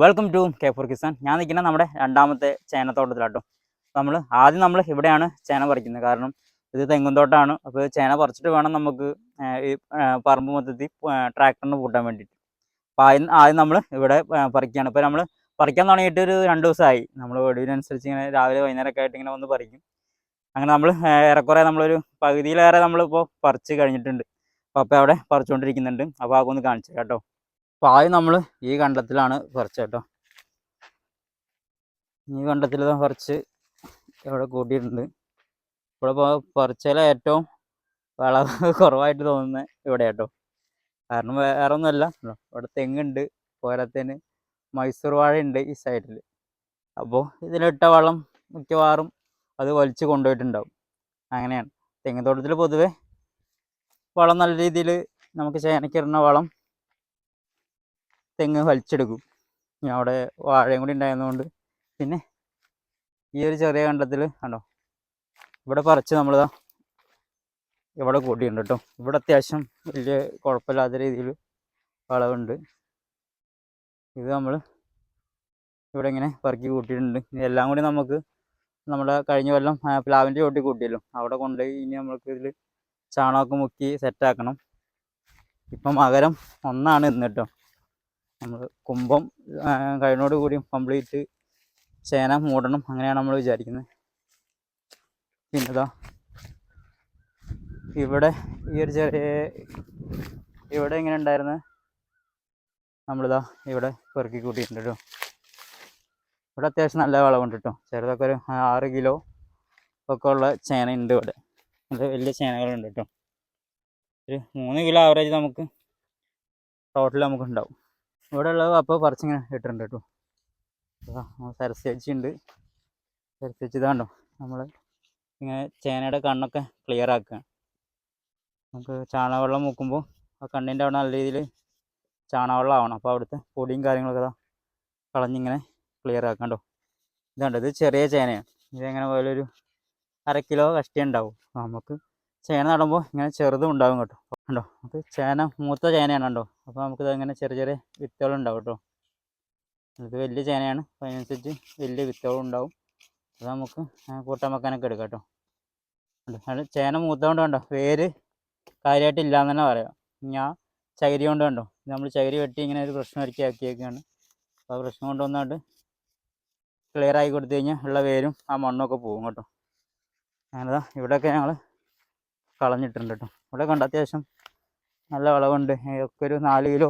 Welcome to K four Kisan ഞാൻ നിൽക്കുന്ന നമ്മുടെ രണ്ടാമത്തെ ചേനത്തോട്ടത്തിലാട്ടോ നമ്മൾ ആദ്യം നമ്മൾ ഇവിടെയാണ് ചേന പറിക്കുന്നത്. കാരണം ഇത് തെങ്ങും തോട്ടമാണ് അപ്പോൾ ചേന പറിച്ചിട്ട് വേണം നമുക്ക് ഈ പറമ്പ് മൊത്തത്തിൽ ട്രാക്ടറിന് പൂട്ടാൻ വേണ്ടിയിട്ട്. അപ്പോൾ ആദ്യം ആദ്യം നമ്മൾ ഇവിടെ പറിക്കുകയാണ്. ഇപ്പോൾ നമ്മൾ പറിക്കാൻ തുടങ്ങിയിട്ട് ഒരു രണ്ട് ദിവസമായി. നമ്മൾ ഒടുവിനനുസരിച്ച് ഇങ്ങനെ രാവിലെ വൈകുന്നേരമൊക്കെ ആയിട്ട് ഇങ്ങനെ വന്ന് പറിക്കും. അങ്ങനെ നമ്മൾ ഏറെക്കുറെ നമ്മളൊരു പകുതിയിലേറെ നമ്മളിപ്പോൾ പറിച്ച് കഴിഞ്ഞിട്ടുണ്ട്. അപ്പോൾ അപ്പോൾ അവിടെ പറിച്ചുകൊണ്ടിരിക്കുന്നുണ്ട്. അപ്പോൾ ഒന്ന് കാണിച്ചു കേട്ടോ. അപ്പോൾ ആദ്യം നമ്മൾ ഈ കണ്ടത്തിലാണ് പറിച്ചത് കേട്ടോ ഈ കണ്ടത്തിൽ പറിച്ച് ഇവിടെ കൂട്ടിയിട്ടുണ്ട്. ഇവിടെ പറിച്ചതിൽ ഏറ്റവും വിളവ് കുറവായിട്ട് തോന്നുന്നത് ഇവിടെ കേട്ടോ കാരണം വേറെ ഒന്നുമല്ല ഇവിടെ തെങ്ങുണ്ട് പോരാത്തതിന് മൈസൂർ വാഴയുണ്ട് ഈ സൈഡിൽ അപ്പോൾ ഇതിലിട്ട വളം മിക്കവാറും അത് വലിച്ച് കൊണ്ടുപോയിട്ടുണ്ടാവും. അങ്ങനെയാണ്. തെങ്ങ് തോട്ടത്തിൽ പൊതുവെ വളം നല്ല രീതിയിൽ നമുക്ക് ചേനക്കിടുന്ന വളം തെങ്ങ് വലിച്ചെടുക്കും. അവിടെ വാഴയും കൂടി ഉണ്ടായിരുന്നതുകൊണ്ട്. പിന്നെ ഈ ഒരു ചെറിയ കണ്ടത്തിൽ കണ്ടോ? ഇവിടെ പറിച്ച് നമ്മളിതാ ഇവിടെ കൂടിയുണ്ട് കേട്ടോ. ഇവിടെ അത്യാവശ്യം വലിയ കുഴപ്പമില്ലാത്ത രീതിയിൽ വളവുണ്ട്. ഇത് നമ്മൾ ഇവിടെ ഇങ്ങനെ പറക്കി കൂട്ടിയിട്ടുണ്ട്. ഇതെല്ലാം കൂടി നമുക്ക് നമ്മുടെ കഴിഞ്ഞ കൊല്ലം പ്ലാവിന്റെ ചോട്ടി കൂട്ടിയല്ലോ. അവിടെ കൊണ്ടുപോയി ഇനി നമ്മൾക്ക് ഇതിൽ ചാണകമൊക്കെ മുക്കി സെറ്റാക്കണം ഇപ്പം മകരം ഒന്നാണ് ഇന്ന് കേട്ടോ. നമ്മൾ കുംഭം കൂടി കംപ്ലീറ്റ് ചേന മൂടണം അങ്ങനെയാണ് നമ്മൾ വിചാരിക്കുന്നത് പിന്നെ ഇവിടെ ഈ ഒരു ചെറിയ ഇവിടെ എങ്ങനെ ഉണ്ടായിരുന്നു? നമ്മളിതാ ഇവിടെ പെറുക്കി കൂട്ടിയിട്ടുണ്ട് കേട്ടോ ഇവിടെ അത്യാവശ്യം നല്ല വളമുണ്ട് കേട്ടോ ചെറുതൊക്കെ ഒരു ആറ് കിലോ ഒക്കെ ഉള്ള ചേന ഉണ്ട് ഇവിടെ. അത് വലിയ ചേനകളുണ്ട് കേട്ടോ ഒരു മൂന്ന് കിലോ ആവറേജ് നമുക്ക് ടോട്ടൽ നമുക്ക് ഉണ്ടാവും. ഇവിടെ ഉള്ളത് അപ്പോൾ പറിച്ചിങ്ങനെ ഇട്ടിട്ടുണ്ട് കേട്ടോ. സരസ്വച്ചി ഉണ്ട് സരസ്വച്ചി ഇതാണ്ടോ നമ്മൾ ഇങ്ങനെ ചേനയുടെ കണ്ണൊക്കെ ക്ലിയർ ആക്കുക നമുക്ക് ചാണകവെള്ളം മുക്കുമ്പോൾ ആ കണ്ണിന്റെ അവിടെ നല്ല രീതിയിൽ ചാണകവെള്ളം ആവണം. അപ്പോൾ അവിടുത്തെ പൊടിയും കാര്യങ്ങളൊക്കെ ഇതാ കളഞ്ഞിങ്ങനെ ക്ലിയർ ആക്കണ്ടോ ഇതാണ്ട് ഇത് ചെറിയ ചേനയാണ്. ഇതെങ്ങനെ പോലൊരു അര കിലോ കഷ്ടി ഉണ്ടാവും നമുക്ക് ചേന നടുമ്പോൾ ഇങ്ങനെ ചെറുതും ഉണ്ടാവും കേട്ടോ. കണ്ടോ? അത് ചേന മൂത്ത ചേനയാണ് കണ്ടോ? അപ്പോൾ നമുക്കിത് അങ്ങനെ ചെറിയ ചെറിയ വിത്തുകൾ ഉണ്ടാവും കേട്ടോ. ഇത് വലിയ ചേനയാണ്. അപ്പോൾ അതിനനുസരിച്ച് വലിയ വിത്തുകളും ഉണ്ടാവും. അത് നമുക്ക് കൂട്ടാൻ വെക്കാനൊക്കെ എടുക്കാം കേട്ടോ. കണ്ടോ? ചേന മൂത്തതുകൊണ്ട് കണ്ടോ? വേര് കാര്യമായിട്ട് ഇല്ലാന്ന് തന്നെ പറയാം. ഞാൻ ചകിരി കൊണ്ട് കണ്ടോ? നമ്മൾ ചകിരി വെട്ടി ഇങ്ങനെ ഒരു പ്രശ്നം ഒരുക്കി ആക്കിയൊക്കെയാണ് അപ്പോൾ ആ പ്രശ്നം കൊണ്ടുവന്നുകൊണ്ട് ക്ലിയർ ആയി കൊടുത്തു കഴിഞ്ഞാൽ ഉള്ള വേരും ആ മണ്ണൊക്കെ പോകും കേട്ടോ. അങ്ങനെതാ ഇവിടെയൊക്കെ ഞങ്ങൾ കളഞ്ഞിട്ടുണ്ട് കേട്ടോ ഇവിടെ കണ്ട അത്യാവശ്യം നല്ല വിളവുണ്ട്. ഒക്കെ ഒരു നാല് കിലോ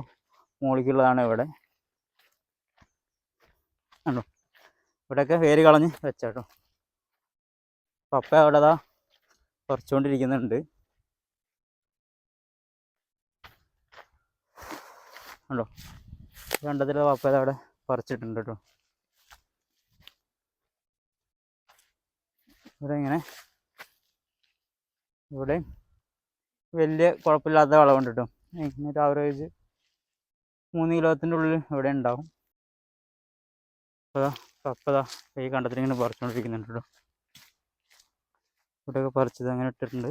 മൂളിക്കുള്ളതാണ് ഇവിടെ. കണ്ടോ? ഇവിടെയൊക്കെ വേര് കളഞ്ഞ് വെച്ചേട്ടോ. പപ്പ അവിടെ അതാ പറിച്ചുകൊണ്ടിരിക്കുന്നുണ്ട് കണ്ടോ? കണ്ടതിൽ പപ്പ അവിടെ പറിച്ചിട്ടുണ്ട് കേട്ടോ ഇവിടെ ഇങ്ങനെ ഇവിടെ വലിയ കുഴപ്പമില്ലാത്ത വളമുണ്ട് കേട്ടോ ഇങ്ങനൊരു ആവറേജ് മൂന്ന് കിലോത്തിന്റെ ഉള്ളിൽ ഇവിടെ ഉണ്ടാവും. അപ്പതാ കപ്പതാ ഈ കണ്ടത്തിൽ ഇങ്ങനെ പറിച്ചുകൊണ്ടിരിക്കുന്നുണ്ട് കേട്ടോ ഇവിടെയൊക്കെ പറിച്ചത് അങ്ങനെ ഇട്ടിട്ടുണ്ട്.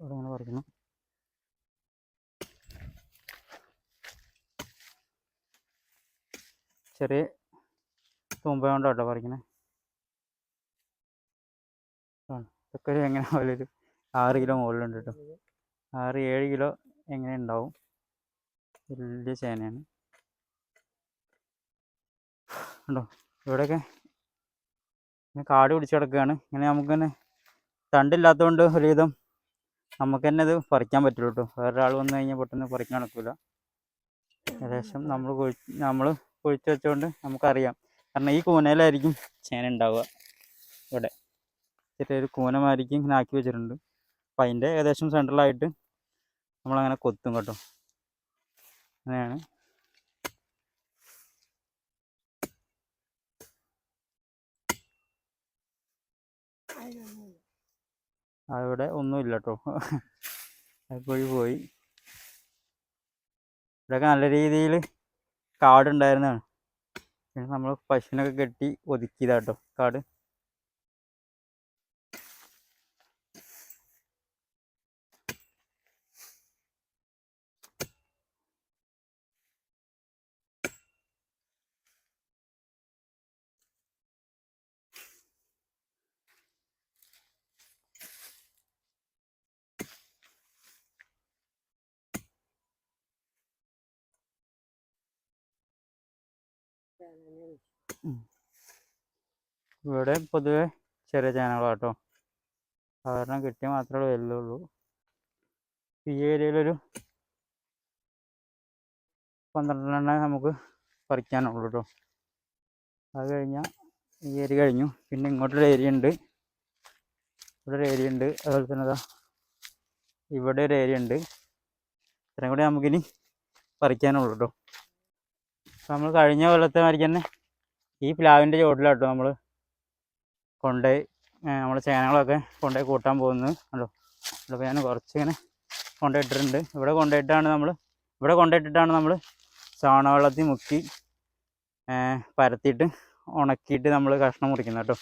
ഇവിടെ ഇങ്ങനെ പറിക്കണം ചെറിയ തുമ്പ കൊണ്ടോ കേട്ടോ പറിക്കണേ ചക്കരി എങ്ങനെ പോലെ ഒരു ആറ് കിലോ മുകളിലുണ്ട് കേട്ടോ ആറ് ഏഴ് കിലോ എങ്ങനെ ഉണ്ടാവും വലിയ ചേനയാണ്. ഉണ്ടോ? ഇവിടെയൊക്കെ ഇങ്ങനെ കാട് പിടിച്ച് കിടക്കുകയാണ് ഇങ്ങനെ നമുക്ക് തന്നെ തണ്ടില്ലാത്തതുകൊണ്ട് ഒരുവിധം നമുക്ക് തന്നെ ഇത് പറിക്കാൻ പറ്റുള്ളൂ കേട്ടോ വേറൊരാൾ വന്നു കഴിഞ്ഞാൽ പെട്ടെന്ന് പറിക്കാൻ നടക്കില്ല ഏകദേശം നമ്മൾ കുഴി നമ്മൾ കുഴിച്ച് വെച്ചുകൊണ്ട് നമുക്കറിയാം. കാരണം ഈ കൂനയിലായിരിക്കും ചേന ഉണ്ടാവുക ഇവിടെ. ചെറിയൊരു കൂനമായിരിക്കും ഇങ്ങനെ ആക്കി വെച്ചിട്ടുണ്ട്. അപ്പം അതിന്റെ ഏകദേശം സെൻട്രലായിട്ട് നമ്മളങ്ങനെ കൊത്തും കേട്ടോ. അങ്ങനെയാണ്. അവിടെ ഒന്നുമില്ല കേട്ടോ. അത് പോയി. പോയി ഇവിടെയൊക്കെ നല്ല രീതിയിൽ കാടുണ്ടായിരുന്നതാണ്. പിന്നെ നമ്മൾ പശുവിനൊക്കെ കെട്ടി ഒതുക്കിയതാട്ടോ കാട്. ഇവിടെ പൊതുവെ ചെറിയ ചാനലാട്ടോ സാധാരണ കിട്ടിയ മാത്രമേ വരുള്ളൂ ഈ ഏരിയയിലൊരു പന്ത്രണ്ടെണ്ണം നമുക്ക് പറിക്കാനുള്ളൂ കേട്ടോ അത് കഴിഞ്ഞാൽ ഈ ഏരിയ കഴിഞ്ഞു. പിന്നെ ഇങ്ങോട്ടൊരു ഏരിയ ഉണ്ട്. ഇവിടെ ഒരു ഏരിയ ഉണ്ട്. അതുപോലെ തന്നെ ദാ ഇവിടെ ഒരു ഏരിയ ഉണ്ട്. ഇത്രയും കൂടി നമുക്കിനി പറിക്കാനുള്ളൂ കേട്ടോ നമ്മൾ കഴിഞ്ഞ കൊല്ലത്തെ മാതിരി തന്നെ ഈ പ്ലാവിന്റെ ചോട്ടിലാട്ടോ നമ്മൾ കൊണ്ടുപോയി നമ്മൾ ചേനകളൊക്കെ കൊണ്ടുപോയി കൂട്ടാൻ പോകുന്നത്. കണ്ടോ? അപ്പോൾ ഞാൻ കുറച്ചിങ്ങനെ കൊണ്ടുപോയിട്ടിട്ടുണ്ട്. ഇവിടെ കൊണ്ടുപോയിട്ടാണ് നമ്മൾ ഇവിടെ കൊണ്ടുപോയിട്ടിട്ടാണ് നമ്മൾ ചാണകവെള്ളത്തിൽ മുക്കി പരത്തിയിട്ട് ഉണക്കിയിട്ട് നമ്മൾ കഷ്ണം മുറിക്കുന്നത് കേട്ടോ.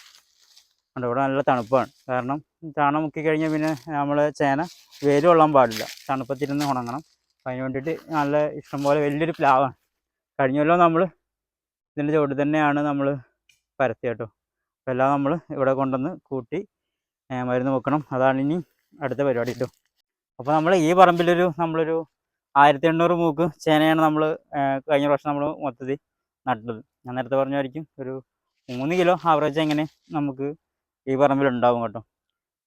അതുകൊണ്ട് ഇവിടെ നല്ല തണുപ്പാണ്. കാരണം ചാണകം മുക്കി കഴിഞ്ഞാൽ പിന്നെ നമ്മൾ ചേന വെയിൽ കൊള്ളാൻ പാടില്ല. തണുപ്പത്തിരുന്ന് ഉണങ്ങണം. അതിന് വേണ്ടിയിട്ട് നല്ല ഇഷ്ടംപോലെ വലിയൊരു പ്ലാവാണ്. കഴിഞ്ഞ കൊല്ലം നമ്മൾ ഇതിന്റെ ചുവട്ടിൽ തന്നെയാണ് നമ്മൾ പരത്തി കേട്ടോ അപ്പോൾ എല്ലാം നമ്മൾ ഇവിടെ കൊണ്ടുവന്ന് കൂട്ടി മരുന്ന് വെക്കണം. അതാണ് ഇനി അടുത്ത പരിപാടി കേട്ടോ അപ്പോൾ നമ്മൾ ഈ പറമ്പിലൊരു നമ്മളൊരു ആയിരത്തി എണ്ണൂറ് മൂക്ക് ചേനയാണ് നമ്മൾ കഴിഞ്ഞ പ്രാവശ്യം നമ്മൾ മൊത്തത്തിൽ നട്ടത്. ഞാൻ നേരത്തെ പറഞ്ഞായിരിക്കും ഒരു മൂന്ന് കിലോ ആവറേജ് എങ്ങനെ നമുക്ക് ഈ പറമ്പിലുണ്ടാവും കേട്ടോ.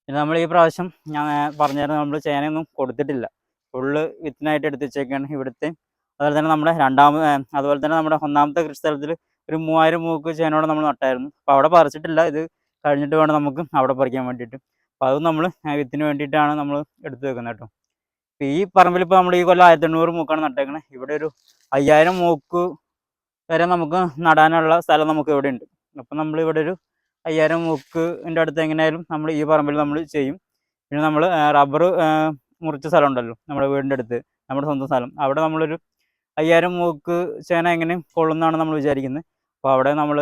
പിന്നെ നമ്മൾ ഈ പ്രാവശ്യം ഞാൻ പറഞ്ഞായിരുന്നു നമ്മൾ ചേനയൊന്നും കൊടുത്തിട്ടില്ല. ഫുള്ള് വിത്തിനായിട്ട് എടുത്ത് വെച്ചേക്കാണ് ഇവിടുത്തെ അതുപോലെ തന്നെ നമ്മുടെ രണ്ടാമത് അതുപോലെ തന്നെ നമ്മുടെ ഒന്നാമത്തെ കൃഷി സ്ഥലത്തിൽ ഒരു മൂവായിരം മൂക്ക് ചേനോടെ നമ്മൾ നട്ടായിരുന്നു. അപ്പോൾ അവിടെ പറിച്ചിട്ടില്ല. ഇത് കഴിഞ്ഞിട്ട് വേണം നമുക്ക് അവിടെ പറിക്കാൻ വേണ്ടിയിട്ട്. അപ്പോൾ അതും നമ്മൾ വിത്തിന് വേണ്ടിയിട്ടാണ് നമ്മൾ എടുത്തു വെക്കുന്നത് കേട്ടോ. ഈ പറമ്പിൽ ഇപ്പോൾ നമ്മൾ ഈ കൊല്ലം ആയിരത്തി എണ്ണൂറ് മൂക്കാണ് നട്ടേക്കണത് ഇവിടെ ഒരു അയ്യായിരം മൂക്ക് വരെ നമുക്ക് നടാനുള്ള സ്ഥലം നമുക്ക് ഇവിടെ ഉണ്ട്. അപ്പം നമ്മൾ ഇവിടെ ഒരു അയ്യായിരം മൂക്കിന്റെ അടുത്ത് എങ്ങനെയായാലും നമ്മൾ ഈ പറമ്പിൽ നമ്മൾ ചെയ്യും. പിന്നെ നമ്മൾ റബ്ബർ മുറിച്ച സ്ഥലം ഉണ്ടല്ലോ നമ്മുടെ വീടിന്റെ അടുത്ത് നമ്മുടെ സ്വന്തം സ്ഥലം. അവിടെ നമ്മളൊരു അയ്യായിരം മൂക്ക് ചേന എങ്ങനെയും കൊള്ളുന്നതാണ് നമ്മൾ വിചാരിക്കുന്നത് അപ്പോൾ അവിടെ നമ്മൾ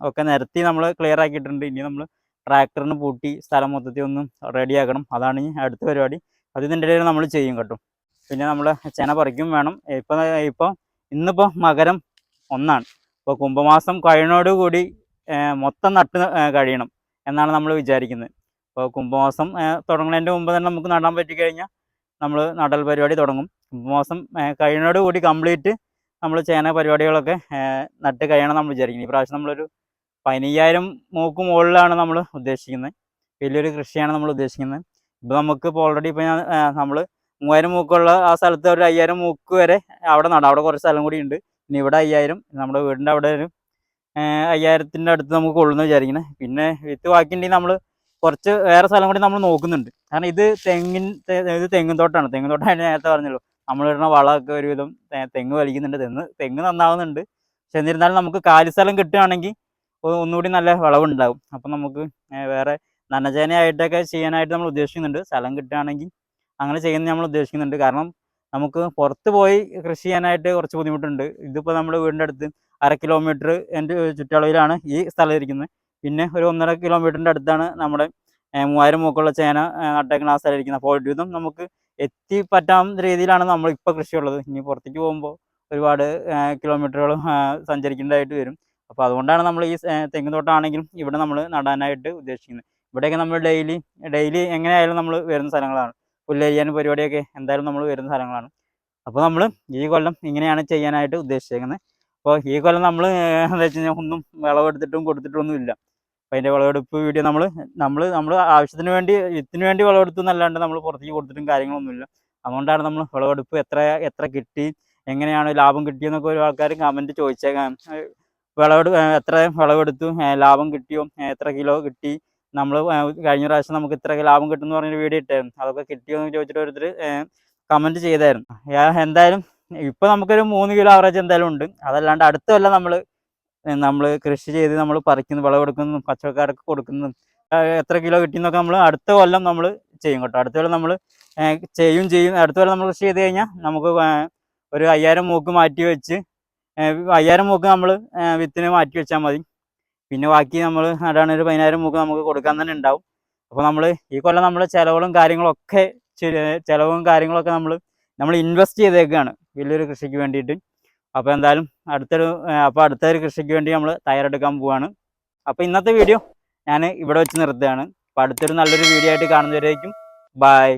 ഒക്കെ നിരത്തി നമ്മൾ ക്ലിയർ ആക്കിയിട്ടുണ്ട്. ഇനി നമ്മൾ ട്രാക്ടറിന് പൂട്ടി സ്ഥലം മൊത്തത്തിൽ ഒന്ന് റെഡിയാക്കണം അതാണ് ഇനി അടുത്ത പരിപാടി. അത് ഇതിന്റെ ഇടയിൽ നമ്മൾ ചെയ്യും കേട്ടോ. പിന്നെ നമ്മൾ ചേന പറിക്കും വേണം. ഇപ്പം ഇപ്പോൾ ഇന്നിപ്പോൾ മകരം ഒന്നാണ്. ഇപ്പോൾ കുംഭമാസം കഴിഞ്ഞോടുകൂടി മൊത്തം നട്ട് കഴിയണം എന്നാണ് നമ്മൾ വിചാരിക്കുന്നത് അപ്പോൾ കുംഭമാസം തുടങ്ങുന്നതിന്റെ മുമ്പ് തന്നെ നമുക്ക് നടാൻ പറ്റിക്കഴിഞ്ഞാൽ നമ്മൾ നടൽ പരിപാടി തുടങ്ങും. ഏർ കഴിയണോട് കൂടി കംപ്ലീറ്റ് നമ്മൾ ചേന പരിപാടികളൊക്കെ നട്ട് കഴിയണം നമ്മൾ വിചാരിക്കുന്നത് ഈ പ്രാവശ്യം നമ്മളൊരു പതിനയ്യായിരം മൂക്ക് മുകളിലാണ് നമ്മൾ ഉദ്ദേശിക്കുന്നത്. വലിയൊരു കൃഷിയാണ് നമ്മൾ ഉദ്ദേശിക്കുന്നത്. ഇപ്പോൾ നമുക്ക് ഇപ്പോൾ ഓൾറെഡി ഇപ്പോൾ ഞാൻ നമ്മൾ മൂവായിരം മൂക്കുള്ള ആ സ്ഥലത്ത് ഒരു അയ്യായിരം മൂക്ക് വരെ അവിടെ നടാം. അവിടെ കുറച്ച് സ്ഥലം കൂടി ഉണ്ട്. പിന്നെ ഇവിടെ അയ്യായിരം നമ്മുടെ വീടിന്റെ അവിടെ ഒരു അയ്യായിരത്തിന്റെ അടുത്ത് നമുക്ക് കൊള്ളുന്ന വിചാരിക്കുന്നത് പിന്നെ വിത്ത് ബാക്കിയുണ്ടെങ്കിൽ നമ്മൾ കുറച്ച് വേറെ സ്ഥലം കൂടി നമ്മൾ നോക്കുന്നുണ്ട്. കാരണം ഇത് തെങ്ങിൻ ഇത് തെങ്ങിൻ തോട്ടമാണ് തെങ്ങിൻ തോട്ടമാണ് നേരത്തെ പറഞ്ഞല്ലോ. നമ്മളിടുന്ന വളമൊക്കെ ഒരുവിധം തെങ്ങ് വലിക്കുന്നുണ്ട്. തെങ്ങ് തെങ്ങ് നന്നാവുന്നുണ്ട്. പക്ഷെ എന്നിരുന്നാലും നമുക്ക് കാലി സ്ഥലം കിട്ടുകയാണെങ്കിൽ ഒന്നുകൂടി നല്ല വിളവുണ്ടാവും. അപ്പം നമുക്ക് വേറെ നനചേനയായിട്ടൊക്കെ ചെയ്യാനായിട്ട് നമ്മൾ ഉദ്ദേശിക്കുന്നുണ്ട്. സ്ഥലം കിട്ടുകയാണെങ്കിൽ അങ്ങനെ ചെയ്യുന്നത് നമ്മൾ ഉദ്ദേശിക്കുന്നുണ്ട്. കാരണം നമുക്ക് പുറത്ത് പോയി കൃഷി ചെയ്യാനായിട്ട് കുറച്ച് ബുദ്ധിമുട്ടുണ്ട്. ഇതിപ്പോൾ നമ്മുടെ വീടിന്റെ അടുത്ത് അര കിലോമീറ്റർ എന്റെ ചുറ്റളവിലാണ് ഈ സ്ഥലം ഇരിക്കുന്നത് പിന്നെ ഒരു ഒന്നര കിലോമീറ്ററിന്റെ അടുത്താണ് നമ്മുടെ മൂവായിരം മൂക്കുള്ള ചേന നട്ടേക്കുന്ന ആ സ്ഥലം ഇരിക്കുന്നത്. അപ്പോൾ ഒരുവിധം നമുക്ക് എത്തിപ്പറ്റാവുന്ന രീതിയിലാണ് നമ്മൾ ഇപ്പോൾ കൃഷിയുള്ളത്. ഇനി പുറത്തേക്ക് പോകുമ്പോൾ ഒരുപാട് കിലോമീറ്ററുകളും സഞ്ചരിക്കേണ്ടതായിട്ട് വരും. അപ്പോൾ അതുകൊണ്ടാണ് നമ്മൾ ഈ തെങ്ങ് തോട്ടമാണെങ്കിലും ഇവിടെ നമ്മൾ നടാനായിട്ട് ഉദ്ദേശിക്കുന്നത്. ഇവിടെയൊക്കെ നമ്മൾ ഡെയിലി ഡെയിലി എങ്ങനെയായാലും നമ്മൾ വരുന്ന സ്ഥലങ്ങളാണ്. പുല്ലരിയാനും പരിപാടിയൊക്കെ എന്തായാലും നമ്മൾ വരുന്ന സ്ഥലങ്ങളാണ്. അപ്പോൾ നമ്മൾ ഈ കൊല്ലം ഇങ്ങനെയാണ് ചെയ്യാനായിട്ട് ഉദ്ദേശിച്ചേക്കുന്നത്. അപ്പോൾ ഈ കൊല്ലം നമ്മൾ എന്താ വെച്ച് കഴിഞ്ഞാൽ ഒന്നും വിളവെടുത്തിട്ടും കൊടുത്തിട്ടും ഒന്നും ഇല്ല അപ്പോൾ അതിന്റെ വിളവെടുപ്പ് വീഡിയോ നമ്മൾ നമ്മൾ നമ്മൾ ആവശ്യത്തിന് വേണ്ടി വിത്തിന് വേണ്ടി വിളവെടുത്തു എന്നല്ലാണ്ട് നമ്മൾ പുറത്തേക്ക് കൊടുത്തിട്ടും കാര്യങ്ങളൊന്നുമില്ല. അതുകൊണ്ടാണ് നമ്മൾ വിളവെടുപ്പ് എത്ര എത്ര കിട്ടി എങ്ങനെയാണ് ലാഭം കിട്ടിയെന്നൊക്കെ ഒരു ആൾക്കാർ കമന്റ് ചോദിച്ചേക്കാം. വിളവെടു എത്ര വിളവെടുത്തു ലാഭം കിട്ടിയോ എത്ര കിലോ കിട്ടി നമ്മൾ കഴിഞ്ഞ പ്രാവശ്യം നമുക്ക് ഇത്ര ലാഭം കിട്ടും എന്ന് പറഞ്ഞൊരു വീഡിയോ ഇട്ടായിരുന്നു. അതൊക്കെ കിട്ടിയോ എന്ന് ചോദിച്ചിട്ട് ഓരോരുത്തർ കമന്റ് ചെയ്തായിരുന്നു. എന്തായാലും ഇപ്പോൾ നമുക്കൊരു മൂന്ന് കിലോ ആവറേജ് എന്തായാലും ഉണ്ട്. അതല്ലാണ്ട് അടുത്ത കൊല്ലം നമ്മൾ നമ്മൾ കൃഷി ചെയ്ത് നമ്മൾ പറിക്കുന്നു വിളവെടുക്കുന്നു കച്ചവടക്കാർക്ക് കൊടുക്കുന്നു. ആ, എത്ര കിലോ കിട്ടിയെന്നൊക്കെ നമ്മൾ അടുത്ത കൊല്ലം നമ്മൾ ചെയ്യും കേട്ടോ. അടുത്ത കൊല്ലം നമ്മൾ ചെയ്യും ചെയ്യും. അടുത്ത കൊല്ലം നമ്മൾ കൃഷി ചെയ്ത് കഴിഞ്ഞാൽ നമുക്ക് ഒരു അയ്യായിരം മൂക്ക് മാറ്റി വെച്ച് അയ്യായിരം മൂക്ക് നമ്മൾ വിത്തിന് മാറ്റി വെച്ചാൽ മതി. പിന്നെ ബാക്കി നമ്മൾ അതാണ് ഒരു പതിനായിരം മൂക്ക് നമുക്ക് കൊടുക്കാൻ തന്നെ ഉണ്ടാവും. അപ്പോൾ നമ്മൾ ഈ കൊല്ലം നമ്മൾ ചിലവുകളും കാര്യങ്ങളൊക്കെ ചിലവും കാര്യങ്ങളൊക്കെ നമ്മൾ നമ്മൾ ഇൻവെസ്റ്റ് ചെയ്തേക്കാണ് വലിയൊരു കൃഷിക്ക് വേണ്ടിയിട്ട്. അപ്പോൾ എന്തായാലും അടുത്തൊരു അപ്പോൾ അടുത്തൊരു കൃഷിക്ക് വേണ്ടി നമ്മൾ തയ്യാറെടുക്കാൻ പോവാണ്. അപ്പോൾ ഇന്നത്തെ വീഡിയോ ഞാൻ ഇവിടെ വെച്ച് നിർത്തുകയാണ്. അപ്പോൾ അടുത്തൊരു നല്ലൊരു വീഡിയോ ആയിട്ട് കാണുന്നവരേക്കും. ബായ്